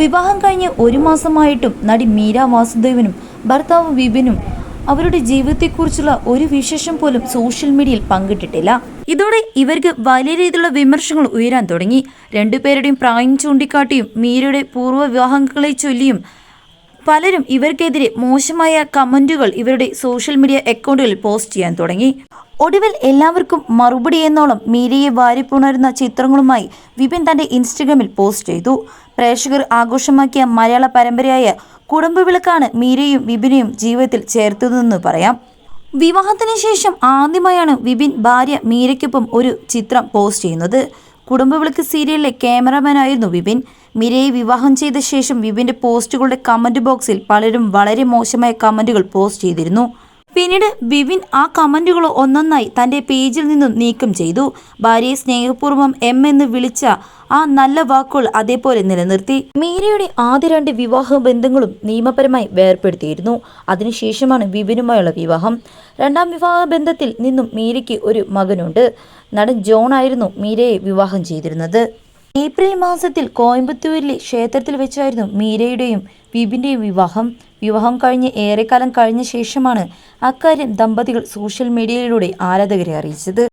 വിവാഹം കഴിഞ്ഞ് ഒരു മാസമായിട്ടും നടി മീര വാസുദേവനും ഭർത്താവ് വിപിനും അവരുടെ ജീവിതത്തെക്കുറിച്ചുള്ള ഒരു വിശേഷം പോലും സോഷ്യൽ മീഡിയയിൽ പങ്കിട്ടിട്ടില്ല. ഇതോടെ ഇവർക്ക് വലിയ രീതിയിലുള്ള വിമർശങ്ങൾ ഉയരാൻ തുടങ്ങി. രണ്ടുപേരുടെയും പ്രായം ചൂണ്ടിക്കാട്ടിയും മീരയുടെ പൂർവ വിവാഹങ്ങളെ ചൊല്ലിയും പലരും ഇവർക്കെതിരെ മോശമായ കമന്റുകൾ ഇവരുടെ സോഷ്യൽ മീഡിയ അക്കൗണ്ടുകളിൽ പോസ്റ്റ് ചെയ്യാൻ തുടങ്ങി. ഒടുവിൽ എല്ലാവർക്കും മറുപടി എന്നോളം മീരയെ വാരിപ്പുണരുന്ന ചിത്രങ്ങളുമായി വിപിൻ തന്റെ ഇൻസ്റ്റഗ്രാമിൽ പോസ്റ്റ് ചെയ്തു. പ്രേക്ഷകർ ആഘോഷമാക്കിയ മലയാള പരമ്പരയായ കുടുംബവിളക്കാണ് മീരയും വിപിനെയും ജീവിതത്തിൽ ചേർത്തതെന്ന് പറയാം. വിവാഹത്തിന് ശേഷം ആദ്യമായാണ് വിപിൻ ഭാര്യ മീരയ്ക്കൊപ്പം ഒരു ചിത്രം പോസ്റ്റ് ചെയ്യുന്നത്. കുടുംബവിളക്ക് സീരിയലിലെ ക്യാമറമാനായിരുന്നു വിപിൻ. മീരയെ വിവാഹം ചെയ്ത ശേഷം വിപിന്റെ പോസ്റ്റുകളുടെ കമന്റ് ബോക്സിൽ പലരും വളരെ മോശമായ കമന്റുകൾ പോസ്റ്റ് ചെയ്തിരുന്നു. പിന്നീട് വിവിൻ ആ കമന്റുകൾ ഒന്നൊന്നായി തന്റെ പേജിൽ നിന്നും നീക്കം ചെയ്തു. ഭാര്യയെ സ്നേഹപൂർവം എം എന്ന് വിളിച്ച ആ നല്ല വാക്കുകൾ അതേപോലെ നിലനിർത്തി. മീരയുടെ ആദ്യ രണ്ട് വിവാഹ ബന്ധങ്ങളും നിയമപരമായി വേർപ്പെടുത്തിയിരുന്നു. അതിനുശേഷമാണ് വിവിനുമായുള്ള വിവാഹം. രണ്ടാം വിവാഹ ബന്ധത്തിൽ നിന്നും മീരയ്ക്ക് ഒരു മകനുണ്ട്. നടൻ ജോൺ ആയിരുന്നു മീരയെ വിവാഹം ചെയ്തിരുന്നത്. ഏപ്രിൽ മാസത്തിൽ കോയമ്പത്തൂരിലെ ക്ഷേത്രത്തിൽ വെച്ചായിരുന്നു മീരയുടെയും വിപിന്റെയും വിവാഹം. വിവാഹം കഴിഞ്ഞ് ഏറെക്കാലം കഴിഞ്ഞ ശേഷമാണ് അക്കാര്യം ദമ്പതികൾ സോഷ്യൽ മീഡിയയിലൂടെ ആരാധകരെ അറിയിച്ചത്.